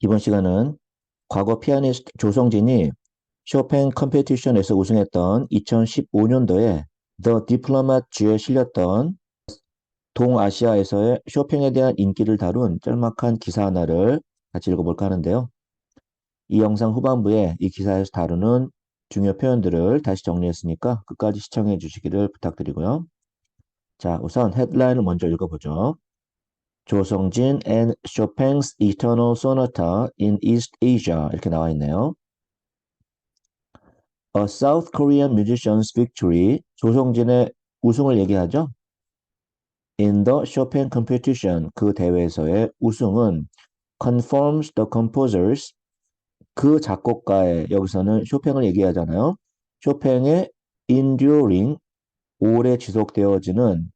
이번 시간은 과거 피아니스트 조성진이 쇼팽 컴페티션에서 우승했던 2015년도에 The Diplomat G에 실렸던 동아시아에서의 쇼팽에 대한 인기를 다룬 짤막한 기사 하나를 같이 읽어볼까 하는데요. 이 영상 후반부에 이 기사에서 다루는 중요 표현들을 다시 정리했으니까 끝까지 시청해 주시기를 부탁드리고요. 자, 우선 헤드라인을 먼저 읽어보죠. 조성진 and Chopin's Eternal Sonata in East Asia 이렇게 나와 있네요. A South Korean musician's victory 조성진의 우승을 얘기하죠. In the Chopin competition 그 대회에서의 우승은 confirms the composers 그 작곡가의 여기서는 쇼팽을 얘기하잖아요. 쇼팽의 enduring 오래 지속되어지는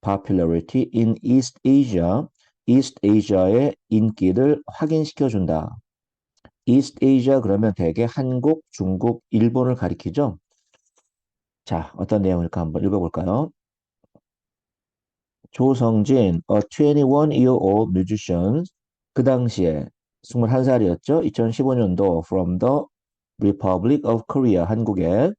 popularity in East Asia East Asia의 인기를 확인시켜 준다. East Asia 그러면 대개 한국, 중국, 일본을 가리키죠. 자, 어떤 내용일까 한번 읽어볼까요? 조성진, a 21-year-old musician, 그 당시에 21살이었죠. 2015년도 from the Republic of Korea, 한국에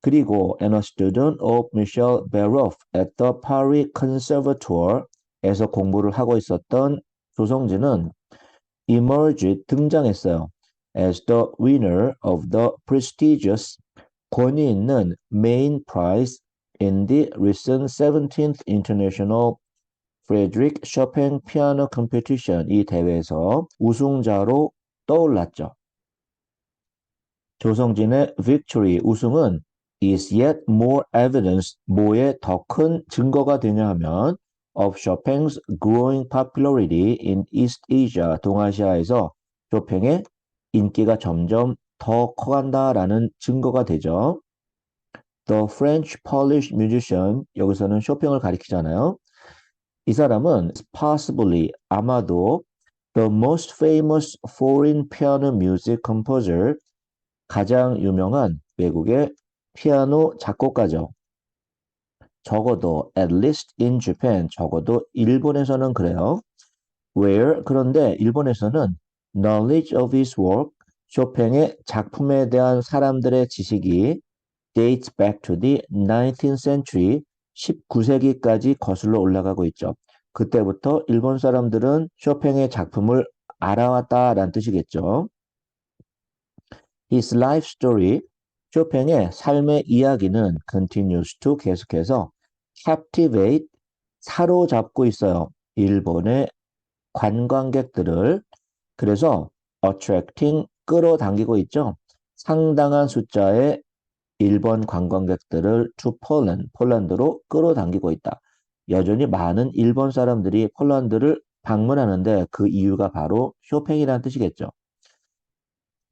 그리고 and a student of Michel Beroff at the Paris Conservatoire, 에서 공부를 하고 있었던 조성진은 emerged 등장했어요. as the winner of the prestigious 권위 있는 main prize in the recent 17th International Frederick Chopin Piano Competition 이 대회에서 우승자로 떠올랐죠. 조성진의 victory 우승은 is yet more evidence 뭐에 더 큰 증거가 되냐 하면 of Chopin's growing popularity in East Asia 동아시아에서 쇼팽의 인기가 점점 더 커간다라는 증거가 되죠. The French Polish musician 여기서는 쇼팽을 가리키잖아요. 이 사람은 possibly 아마도 the most famous foreign piano music composer 가장 유명한 외국의 피아노 작곡가죠. 적어도 at least in Japan 적어도 일본에서는 그래요. where 그런데 일본에서는 knowledge of his work 쇼팽의 작품에 대한 사람들의 지식이 dates back to the 19th century 19세기까지 거슬러 올라가고 있죠. 그때부터 일본 사람들은 쇼팽의 작품을 알아왔다라는 뜻이겠죠. His life story 쇼팽의 삶의 이야기는 continues to 계속해서 captivate 사로잡고 있어요. 일본의 관광객들을 그래서 attracting 끌어당기고 있죠. 상당한 숫자의 일본 관광객들을 to Poland, 폴란드로 끌어당기고 있다. 여전히 많은 일본 사람들이 폴란드를 방문하는데 그 이유가 바로 쇼팽이라는 뜻이겠죠.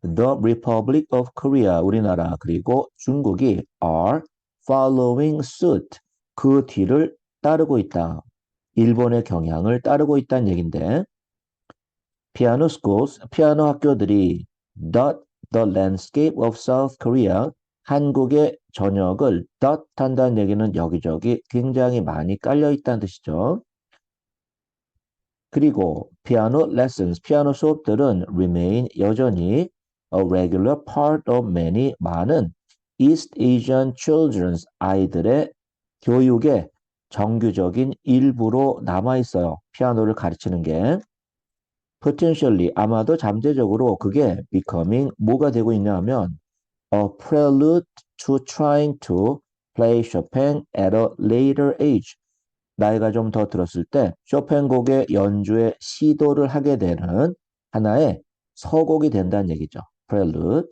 The Republic of Korea, 우리나라 그리고 중국이 are following suit, 그 뒤를 따르고 있다. 일본의 경향을 따르고 있다는 얘긴데 피아노 schools, 피아노 학교들이 dot the landscape of South Korea, 한국의 전역을 dot 한다는 얘기는 여기저기 굉장히 많이 깔려 있다는 뜻이죠. 그리고 피아노 lessons, 피아노 수업들은 remain 여전히 a regular part of many 많은 East Asian children's 아이들의 교육의 정규적인 일부로 남아 있어요. 피아노를 가르치는 게 potentially 아마도 잠재적으로 그게 becoming 뭐가 되고 있냐 하면 a prelude to trying to play Chopin at a later age. 나이가 좀 더 들었을 때 쇼팽 곡의 연주에 시도를 하게 되는 하나의 서곡이 된다는 얘기죠. prelude.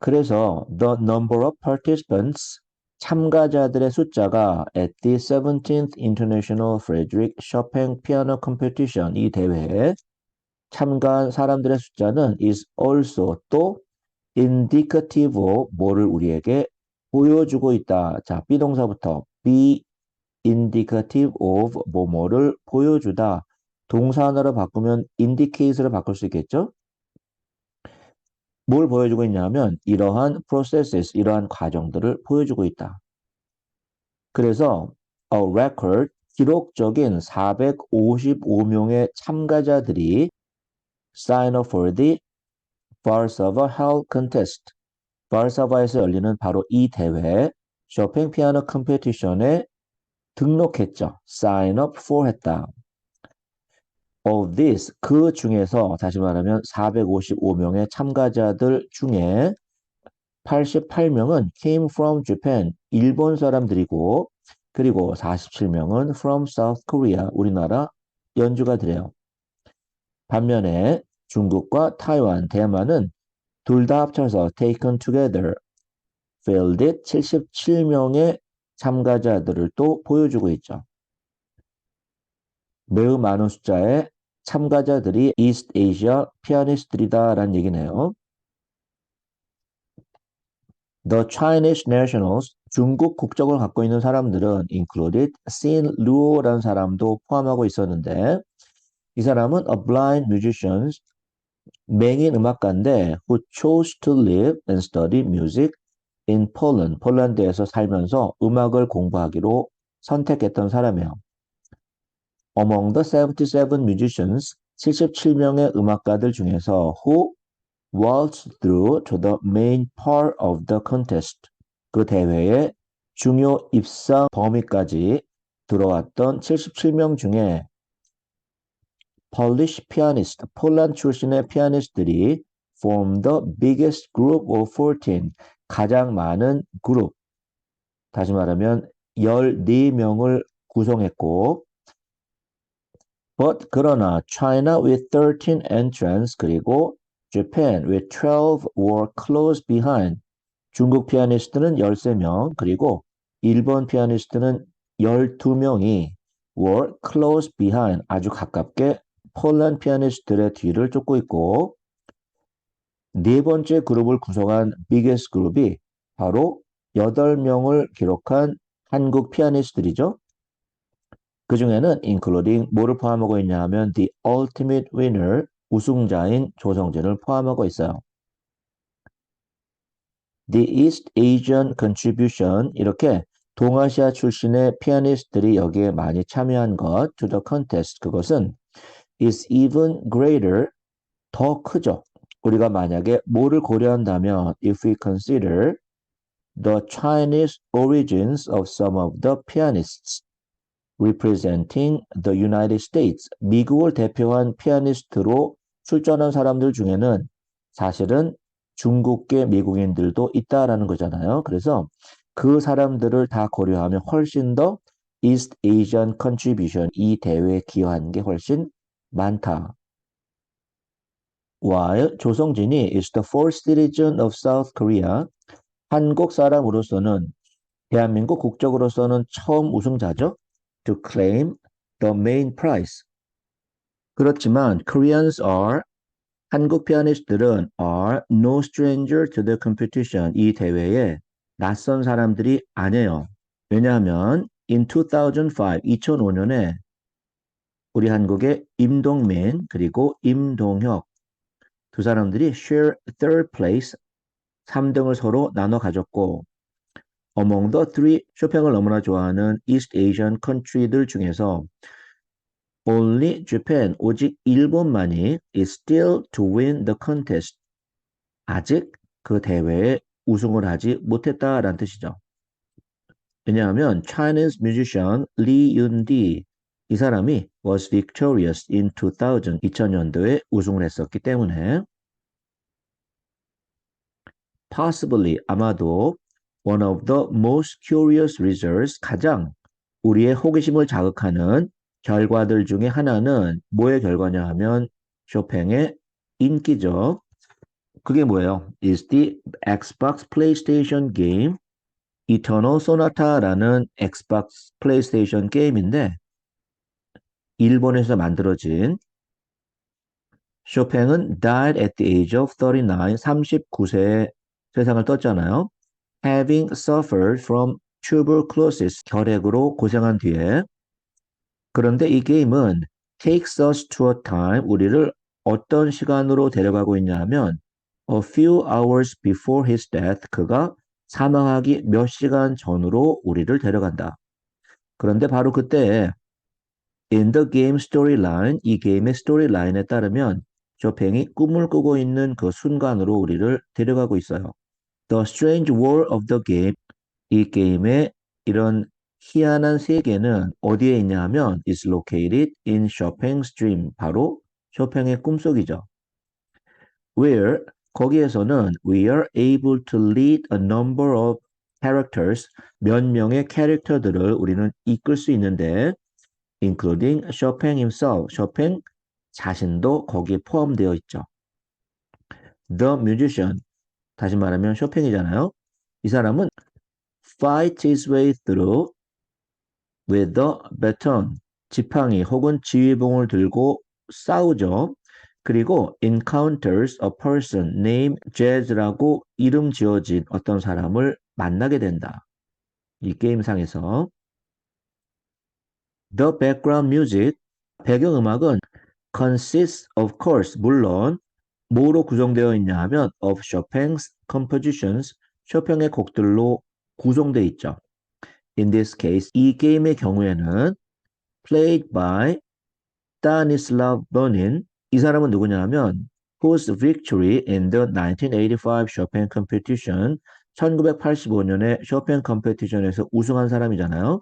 그래서 the number of participants 참가자들의 숫자가 at the 17th International Frederick Chopin Piano Competition 이 대회에 참가한 사람들의 숫자는 is also 또 indicative of 뭐를 우리에게 보여주고 있다. 자, 비동사부터 be indicative of 뭐뭐를 보여주다. 동사 하나로 바꾸면 indicate를 바꿀 수 있겠죠? 뭘 보여주고 있냐면 이러한 processes, 이러한 과정들을 보여주고 있다. 그래서 a record, 기록적인 455명의 참가자들이 sign up for the Varsava Hall Contest. 바르사바에서 열리는 바로 이 대회 쇼팽 피아노 컴페티션에 등록했죠. sign up for 했다. Of this 그 중에서 다시 말하면 455명의 참가자들 중에 88명은 came from Japan 일본 사람들이고 그리고 47명은 from South Korea 우리나라 연주가들이에요. 반면에 중국과 타이완, 대만은 둘 다 합쳐서 taken together fielded 77명의 참가자들을 또 보여주고 있죠. 매우 많은 숫자의 참가자들이 East Asia 피아니스트들이다라는 얘기네요. The Chinese nationals, 중국 국적을 갖고 있는 사람들은 included Sin Luo라는 사람도 포함하고 있었는데 이 사람은 a blind musician, 맹인 음악가인데 who chose to live and study music in Poland, 폴란드에서 살면서 음악을 공부하기로 선택했던 사람이에요. Among the 77 musicians, 77명의 음악가들 중에서 who waltzed through to the main part of the contest, 그 대회의 중요 입상 범위까지 들어왔던 77명 중에 Polish pianist, 폴란 출신의 피아니스트들이 form the biggest group of 14, 가장 많은 그룹, 다시 말하면 14명을 구성했고 But 그러나 China with 13 entrants 그리고 Japan with 12 were close behind. 중국 피아니스트는 13명 그리고 일본 피아니스트는 12명이 were close behind 아주 가깝게 폴란 피아니스트들의 뒤를 쫓고 있고 네 번째 그룹을 구성한 biggest 그룹이 바로 8명을 기록한 한국 피아니스트들이죠. 그 중에는 including 뭐를 포함하고 있냐 하면 the ultimate winner 우승자인 조성진을 포함하고 있어요. The East Asian Contribution 이렇게 동아시아 출신의 피아니스트들이 여기에 많이 참여한 것 to the contest 그것은 is even greater 더 크죠. 우리가 만약에 뭐를 고려한다면 if we consider the Chinese origins of some of the pianists representing the United States 미국을 대표한 피아니스트로 출전한 사람들 중에는 사실은 중국계 미국인들도 있다라는 거잖아요. 그래서 그 사람들을 다 고려하면 훨씬 더 East Asian Contribution 이 대회에 기여한 게 훨씬 많다. While 조성진이 is the fourth citizen of South Korea, 한국 사람으로서는 대한민국 국적으로서는 처음 우승자죠. To claim the main prize. 그렇지만 Koreans are 한국 피아니스트들은 are no stranger to the competition. 이 대회에 낯선 사람들이 아니에요. 왜냐하면 in 2005, 2005년에 우리 한국의 임동민 그리고 임동혁 두 사람들이 share third place 3등을 서로 나눠 가졌고 among the three 쇼팽을 너무나 좋아하는 East Asian country들 중에서 only Japan 오직 일본만이 is still to win the contest 아직 그 대회에 우승을 하지 못했다라는 뜻이죠. 왜냐하면 Chinese musician Lee Yun-di 이 사람이 was victorious in 2000 2000년도에 우승을 했었기 때문에 possibly 아마도 one of the most curious results 가장 우리의 호기심을 자극하는 결과들 중에 하나는 뭐의 결과냐 하면 쇼팽의 인기죠. 그게 뭐예요? is the Xbox PlayStation game Eternal Sonata라는 엑스박스 플레이스테이션 게임인데 일본에서 만들어진 쇼팽은 died at the age of 39, 39세에 세상을 떴잖아요. Having suffered from tuberculosis, 결핵으로 고생한 뒤에 그런데 이 게임은 takes us to a time, 우리를 어떤 시간으로 데려가고 있냐 하면 a few hours before his death, 그가 사망하기 몇 시간 전으로 우리를 데려간다. 그런데 바로 그때 in the game storyline, 이 게임의 스토리라인에 따르면 쇼팽이 꿈을 꾸고 있는 그 순간으로 우리를 데려가고 있어요. The Strange World of the Game 이 게임의 이런 희한한 세계는 어디에 있냐 하면 is located in Chopin's dream 바로 쇼팽의 꿈속이죠. Where 거기에서는 we are able to lead a number of characters 몇 명의 캐릭터들을 우리는 이끌 수 있는데 including Chopin himself, 쇼팽 자신도 거기에 포함되어 있죠. The musician, 다시 말하면 쇼팽이잖아요. 이 사람은 fight his way through with the baton, 지팡이 혹은 지휘봉을 들고 싸우죠. 그리고 encounters a person named Jazz라고 이름 지어진 어떤 사람을 만나게 된다. 이 게임상에서 The background music, 배경음악은 consists of course, 물론 뭐로 구성되어 있냐 하면 of Chopin's compositions, 쇼팽의 곡들로 구성되어 있죠. In this case, 이 게임의 경우에는 played by Stanislav Bonin, 이 사람은 누구냐 하면 whose victory in the 1985 Chopin competition 1985년에 쇼팽 컴페티션에서 우승한 사람이잖아요.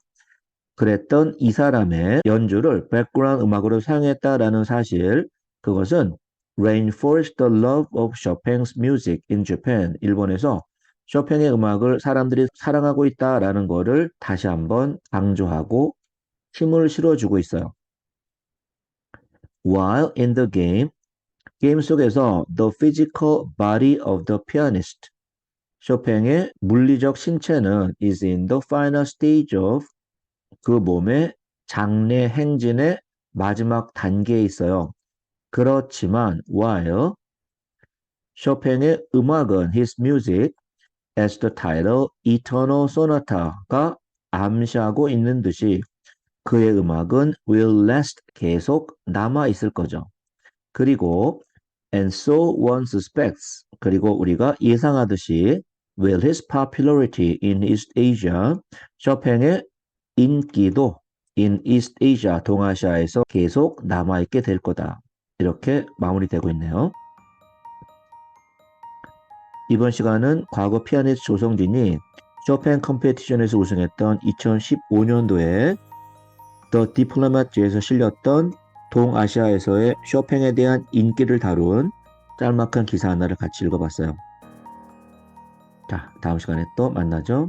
그랬던 이 사람의 연주를 백그라운드 음악으로 사용했다라는 사실, 그것은 reinforced the love of Chopin's music in Japan. 일본에서 쇼팽의 음악을 사람들이 사랑하고 있다라는 것을 다시 한번 강조하고 힘을 실어주고 있어요. While in the game, 게임 속에서 the physical body of the pianist, 쇼팽의 물리적 신체는 is in the final stage of 그 몸의 장례 행진의 마지막 단계에 있어요. 그렇지만 while 쇼팽의 음악은 his music as the title Eternal Sonata가 암시하고 있는 듯이 그의 음악은 will last 계속 남아 있을 거죠. 그리고 and so one suspects 그리고 우리가 예상하듯이 will his popularity in East Asia 쇼팽의 인기도 in East Asia 동아시아에서 계속 남아 있게 될 거다. 이렇게 마무리되고 있네요. 이번 시간은 과거 피아니스트 조성진이 쇼팽 컴페티션에서 우승했던 2015년도에 더 디플로마트에서 실렸던 동아시아에서의 쇼팽에 대한 인기를 다룬 짤막한 기사 하나를 같이 읽어봤어요. 자, 다음 시간에 또 만나죠.